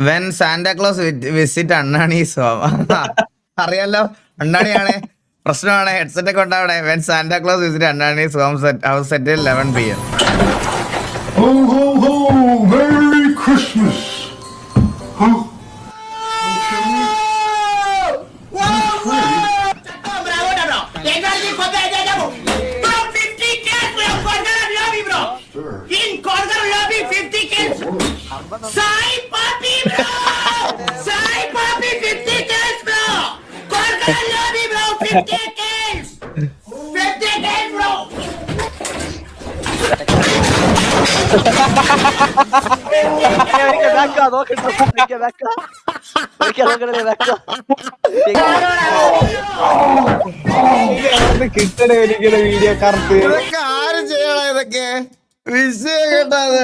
When Santa Claus visit അണ്ണാണി സോം അറിയാലോ അണ്ണാണിയാണ്. പ്രശ്നമാണ്. ഹെഡ്സെറ്റ് ഒക്കെ ഉണ്ടാവണേ. വെൻ സാന്റാക്ലോസ് വിസിറ്റ് അണ്ണാണി സോം set house set eleven P M Ho, Sai Papi, bro. Sai Papi, 50 kills, bro. Corner lobby, bro. 50 kills. 50 kills, bro. കിട്ടണേ വീഡിയോ കറുത്ത് ഇതൊക്കെ ആര് ചെയ്യണ ഇതൊക്കെ വിഷയം കേട്ടത്